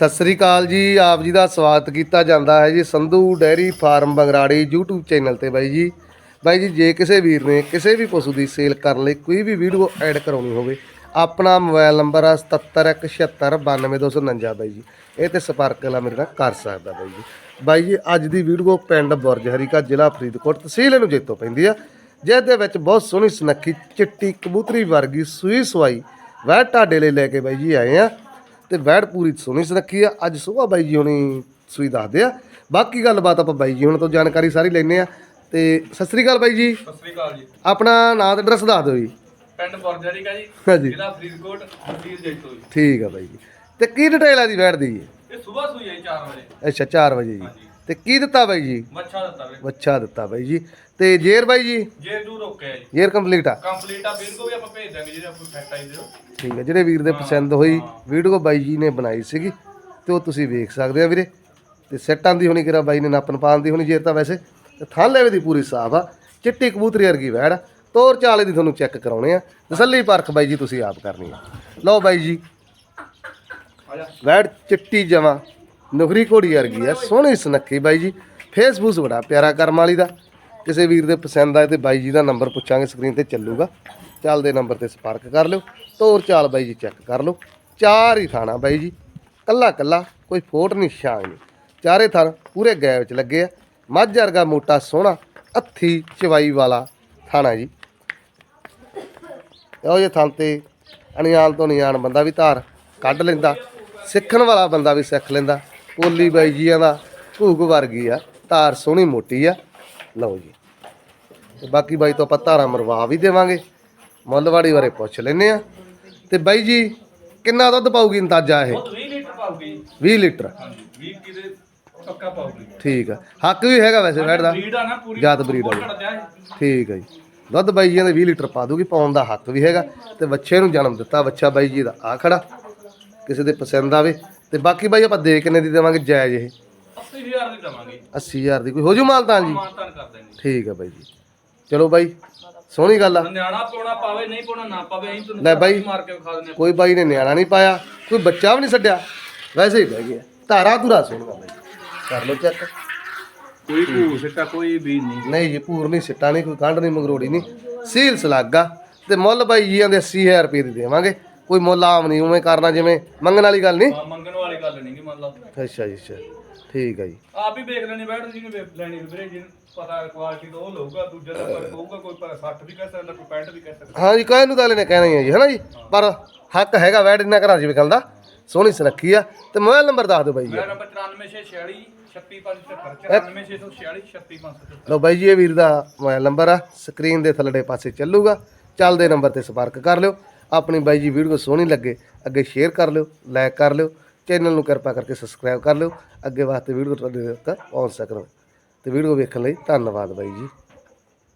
ਸਤਿ ਸ੍ਰੀ ਅਕਾਲ ਜੀ, ਆਪ ਜੀ ਦਾ ਸਵਾਗਤ ਕੀਤਾ ਜਾਂਦਾ ਹੈ ਜੀ Sandhu dairy farm Bangrari YouTube channel ਤੇ ਬਾਈ ਜੀ। ਬਾਈ ਜੀ, ਜੇ ਕਿਸੇ ਵੀਰ ਨੇ ਕਿਸੇ ਵੀ ਪਸ਼ੂ ਦੀ ਸੇਲ ਕਰਨ ਲਈ ਕੋਈ ਵੀ ਵੀਡੀਓ ਐਡ ਕਰਾਉਣੀ ਹੋਵੇ, ਆਪਣਾ ਮੋਬਾਈਲ ਨੰਬਰ ਆ 7717929249 ਬਾਈ ਜੀ। ਇਹ ਤੇ ਸੰਪਰਕ ਨਾਲ ਮੇਰੇ ਨਾਲ ਕਰ ਸਕਦਾ ਬਾਈ ਜੀ। ਬਾਈ ਜੀ, ਅੱਜ ਦੀ ਵੀਡੀਓ ਪਿੰਡ ਬੁਰਜ ਹਰੀਕਾ ਜ਼ਿਲ੍ਹਾ ਫਰੀਦਕੋਟ ਤਹਿਸੀਲ ਨੂੰ ਜੇਤੋ ਪੈਂਦੀ ਆ ਜਿਸ ਦੇ ਵਿੱਚ ਬਹੁਤ ਸੋਹਣੀ ਸੁਨੱਖੀ ਚਿੱਟੀ ਕਬੂਤਰੀ ਵਰਗੀ ਸੂਈ ਸਵਾਈ ਵਹਿ ਢਾਡੇ ਲਈ ਲੈ ਕੇ ਬਾਈ ਜੀ ਆਏ ਆ। ਤੇ ਵੈੜ ਪੂਰੀ ਸੋਹਣੀ ਸੁਨੱਖੀ ਆ। ਅੱਜ ਸੁਬਾਹ ਬਾਈ ਜੀ ਹੁਣੀ ਸੂਈ ਦੱਸਦੇ ਆ। ਬਾਕੀ ਗੱਲਬਾਤ ਆਪਾਂ ਬਾਈ ਜੀ ਹੁਣ ਤੋਂ ਜਾਣਕਾਰੀ ਸਾਰੀ ਲੈਣੇ ਆ। ਤੇ ਸਤਿ ਸ੍ਰੀ ਅਕਾਲ ਬਾਈ ਜੀ। ਸਤਿ ਸ੍ਰੀ ਅਕਾਲ ਜੀ। ਆਪਣਾ ਨਾਮ ਤੇ ਐਡਰੈਸ ਦੱਸ ਦਿਓ ਜੀ। ਪਿੰਡ ਬਰਜਰੀਕਾ ਜੀ ਹਾਂਜੀ। ਜ਼ਿਲ੍ਹਾ ਫਰੀਦਕੋਟ ਤਹਿਸੀਲ ਜੈਤੋ ਜੀ। ਠੀਕ ਆ ਬਾਈ ਜੀ। ਤੇ ਕੀ ਡਿਟੇਲ ਆ ਦੀ ਵੈੜ ਦੀ? ਜੀ ਇਹ ਸਵੇਰ ਸੂਈ ਹੈ 4 ਵਜੇ। ਅੱਛਾ 4 ਵਜੇ ਜੀ। ਤੇ ਕੀ ਦਿੱਤਾ ਬਾਈ ਜੀ? ਮੱਛਾ ਦਿੱਤਾ ਵੇ ਬੱਚਾ ਦਿੱਤਾ ਬਾਈ ਜੀ। ਤੇ ਜੇਰ ਬਾਈ ਜੀ? ਜੇ ਦੂ ਰੋਕਿਆ ਜੀ। ਜੇਰ ਕੰਪਲੀਟ ਆ? ਕੰਪਲੀਟ ਆ ਵੀਰ ਕੋ ਵੀ ਆਪਾਂ ਭੇਜ ਦਾਂਗੇ ਜਿਹੜੇ ਆਪਾਂ ਫੈਟ ਆਈ ਦਿਓ ਠੀਕ ਹੈ ਜਿਹੜੇ ਵੀਰ ਦੇ ਪਸੰਦ ਹੋਈ ਵੀਡੀਓ ਬਾਈ ਜੀ ਨੇ ਬਣਾਈ ਸੀਗੀ ਤੇ ਉਹ ਤੁਸੀਂ ਵੇਖ ਸਕਦੇ ਆ ਵੀਰੇ। ਤੇ ਸੈੱਟਾਂ ਦੀ ਹੋਣੀ ਕਿਰਾ ਬਾਈ ਨੇ ਨਾਪਨ ਪਾਉਣ ਦੀ ਹੋਣੀ ਜੇਰ ਤਾਂ ਵੈਸੇ। ਤੇ ਥਾਂ ਲੈਵੇ ਦੀ ਪੂਰੀ ਸਾਫ਼ ਆ ਚਿੱਟੀ ਕਬੂਤਰੀ ਵਰਗੀ ਵੈੜ ਆ। ਤੋਰ ਚਾਲੇ ਦੀ ਤੁਹਾਨੂੰ ਚੈੱਕ ਕਰਾਉਣੇ ਆ। ਤਸੱਲੀ ਪਰਖ ਬਾਈ ਜੀ ਤੁਸੀਂ ਆਪ ਕਰਨੀ ਆ। ਲਓ ਬਾਈ ਜੀ। ਆ ਜਾ। ਵੈੜ ਚਿੱਟੀ ਜਮਾ। ਨੁਗਰੀ ਘੋੜੀ ਵਰਗੀ ਆ, ਸੋਹਣੀ ਸੁਨੱਖੀ ਬਾਈ ਜੀ। ਫੇਸਬੁੱਕ ਬੜਾ ਪਿਆਰਾ ਕਰਮ ਵਾਲੀ ਦਾ। ਕਿਸੇ ਵੀਰ ਦੇ ਪਸੰਦ ਆਏ ਤੇ ਬਾਈ ਜੀ ਦਾ ਨੰਬਰ ਪੁੱਛਾਂਗੇ ਸਕਰੀਨ ਤੇ ਚੱਲੂਗਾ। ਚੱਲਦੇ ਨੰਬਰ ਤੇ ਸੰਪਰਕ ਕਰ ਲਿਓ। ਤੋਰ ਚਾਲ ਬਾਈ ਜੀ ਚੈੱਕ ਕਰ ਲਓ। ਚਾਰ ਹੀ ਥਾਣਾ ਬਾਈ ਜੀ। ਕੱਲਾ ਕੱਲਾ, ਕੋਈ ਫੋਟ ਨਹੀਂ ਛਾਂ ਨਹੀਂ। ਚਾਰੇ ਥਾਂ ਪੂਰੇ ਗੈਪ ਵਿੱਚ ਲੱਗੇ ਆ। ਮੱਝ ਵਰਗਾ ਮੋਟਾ ਸੋਹਣਾ, ਅੱਥੀ ਚਵਾਈ ਵਾਲਾ ਥਾਣਾ ਜੀ। ਇਹੋ ਜਿਹੇ ਥਾਂ ਤੇ ਅਣਿਆਣ ਤੋਂ ਨਿਆਣ ਬੰਦਾ ਵੀ ਧਾਰ ਕੱਢ ਲੈਂਦਾ। ਸਿੱਖਣ ਵਾਲਾ ਬੰਦਾ ਵੀ ਸਿੱਖ ਲੈਂਦਾ। ਕੋਲੀ ਬਾਈ ਜੀਆਂ ਦਾ ਭੂਗ ਵਰਗੀ ਆ ਧਾਰ ਸੋਹਣੀ ਮੋਟੀ ਆ। ਲਓ ਜੀ। ਤੇ ਬਾਕੀ ਬਾਈ ਤੋਂ ਆਪਾਂ ਧਾਰਾਂ ਮਰਵਾ ਵੀ ਦੇਵਾਂਗੇ। ਮੁੱਲਵਾੜੀ ਬਾਰੇ ਪੁੱਛ ਲੈਨੇ ਆ। ਤੇ ਬਾਈ ਜੀ ਕਿੰਨਾ ਦੁੱਧ ਪਾਊਗੀ ਅੰਦਾਜ਼ਾ ਇਹ? ਉਹ 20 ਲੀਟਰ ਪਾਉਗੀ 20 ਲੀਟਰ। ਹਾਂਜੀ 20 ਕਿਲੇ ਪੱਕਾ ਪਾਉਗੀ ਠੀਕ ਆ। ਹੱਕ ਵੀ ਹੈਗਾ ਵੈਸੇ ਵੈੜ ਦਾ। ਬਰੀਡ ਆ ਨਾ ਪੂਰੀ। ਜਾਤ ਬਰੀਡ ਆ। ਠੀਕ ਹੈ ਜੀ। ਦੁੱਧ ਬਾਈ ਜੀ ਦੇ 20 ਲੀਟਰ ਪਾ ਦੂਗੀ ਪਾਉਣ ਦਾ ਹੱਕ ਵੀ ਹੈਗਾ। ਤੇ ਬੱਚੇ ਨੂੰ ਜਨਮ ਦਿੱਤਾ ਬੱਚਾ ਬਾਈ ਜੀ ਦਾ। ਆ ਖੜਾ। ਕਿਸੇ ਦੇ ਪਸੰਦ ਆਵੇ। ਤੇ ਬਾਕੀ ਬਾਈ ਆਪਾਂ ਦੇ ਕਿੰਨੇ ਦੀ ਦੇਵਾਂਗੇ ਜਾਇਜ਼ ਇਹ? 80000 ਦੀ ਦਵਾਂਗੇ। 80000 ਦੀ। ਕੋਈ ਹੋ ਜੂ ਮਾਲਤਾਨ ਜੀ? ਮਾਨਤਾਨ ਕਰ ਦੇਣਗੇ ਠੀਕ ਹੈ ਬਾਈ ਜੀ। ਚਲੋ ਬਾਈ ਸੋਹਣੀ ਗੱਲ ਆ। ਨਿਆਣਾ ਪਾਉਣਾ ਪਾਵੇ ਨਹੀਂ ਪਾਉਣਾ ਨਾ ਪਾਵੇ ਅਸੀਂ ਤੁਹਾਨੂੰ ਲੈ ਬਾਈ। ਮਾਰ ਕੇ ਵਿਖਾ ਦਿੰਦੇ ਕੋਈ ਬਾਈ ਨੇ ਨਿਆਣਾ ਨਹੀਂ ਪਾਇਆ ਕੋਈ ਬੱਚਾ ਵੀ ਨਹੀਂ ਛੱਡਿਆ। ਵੈਸੇ ਹੀ ਬਹਿ ਗਿਆ। ਧਾਰਾ ਧੁਰਾ ਸੋਹਣਾ ਬਾਈ। ਕਰ ਲਓ ਚੈੱਕ। ਕੋਈ ਭੂ ਸਿੱਟਾ ਕੋਈ ਵੀ ਨਹੀਂ। ਨਹੀਂ ਜੀ ਪੂਰ ਨਹੀਂ ਸਿੱਟਾ ਨਹੀਂ ਕੋਈ ਕੰਡ ਨਹੀਂ ਮੰਗਰੋੜੀ ਨਹੀਂ। ਸੀਲ ਸਲਾਗਾ। ਤੇ ਮੁੱਲ ਬਾਈ ਜੀਆਂ ਦੇ 80000 ਰੁਪਏ ਦੀ ਦੇਵਾਂਗੇ। ਕੋਈ ਮੁੱਲ ਆਮ ਨਹੀਂ ਉਵੇਂ ਕਰਨਾ ਜਿਵੇਂ ਮੰਗਣ ਵਾਲੀ ਗੱਲ ਨਹੀਂ? ਹਾਂ, ਮੰਗਣ ਵਾਲੀ ਗੱਲ ਨਹੀਂ ਗੀ ਮੰਨ ਲਓ ਅੱਛਾ ਜੀ ਅੱਛਾ ਠੀਕ ਹੈ ਜੀ। ਆਪ ਹੀ ਵੇਖ ਲੈਣੀ ਬੈਠ ਜੀ ਨੇ ਵੇਖ ਲੈਣੀ ਵੀਰੇ ਜੀ ਪਤਾ ਕੁਆਲਿਟੀ ਦਾ ਉਹ ਲਊਗਾ ਦੂਜਾ ਦਾ ਪਰ ਕਹੂਗਾ ਕੋਈ ਪਰ 60 ਵੀ ਕਹਿ ਸਕਦਾ ਕੋਈ 65 ਵੀ ਕਹਿ ਸਕਦਾ। ਹਾਂ ਜੀ ਕਹਿਣ ਨੂੰ ਤਾਂ ਨੇ ਕਹਿਣਾ ਹੀ ਹੈ ਜੀ ਹੈ ਨਾ ਜੀ ਪਰ ਹੱਕ ਹੈਗਾ ਵੈਡ ਇਹਨਾਂ ਘਰਾਂ 'ਚ ਵਿਕਣ ਦਾ। ਸੋਹਣੀ ਸੁਨੱਖੀ ਆ। ਤੇ ਮੋਬਾਈਲ ਨੰਬਰ ਦੱਸ ਦਿਓ ਬਾਈ ਜੀ। ਮੇਰਾ ਨੰਬਰ 94646 36576 94646 ਲਓ ਬਾਈ ਜੀ ਇਹ ਵੀਰ ਦਾ ਮੋਬਾਈਲ ਨੰਬਰ ਆ। ਸਕਰੀਨ ਦੇ ਥੱਲੜੇ ਪਾਸੇ ਚੱਲੂਗਾ। ਚੱਲਦੇ ਨੰਬਰ ਤੇ ਸੰਪਰਕ ਕਰ ਲਿਓ। ਆਪਣੀ ਬਾਈ ਜੀ ਵੀਡੀਓ ਸੋਹਣੀ ਲੱਗੇ, ਅੱਗੇ ਸ਼ੇਅਰ ਕਰ ਲਿਓ ਲਾਈਕ ਕਰ ਲਿਓ ਚੈਨਲ ਨੂੰ ਕਿਰਪਾ ਕਰਕੇ ਸਬਸਕ੍ਰਾਈਬ ਕਰ ਲਿਓ, ਅੱਗੇ ਵਾਸਤੇ ਵੀਡੀਓ ਤੁਹਾਡੇ ਤੱਕ ਪਹੁੰਚ ਸਕਣ ਤੇ ਵੀਡੀਓ ਵੇਖਣ ਲਈ ਧੰਨਵਾਦ ਬਾਈ ਜੀ।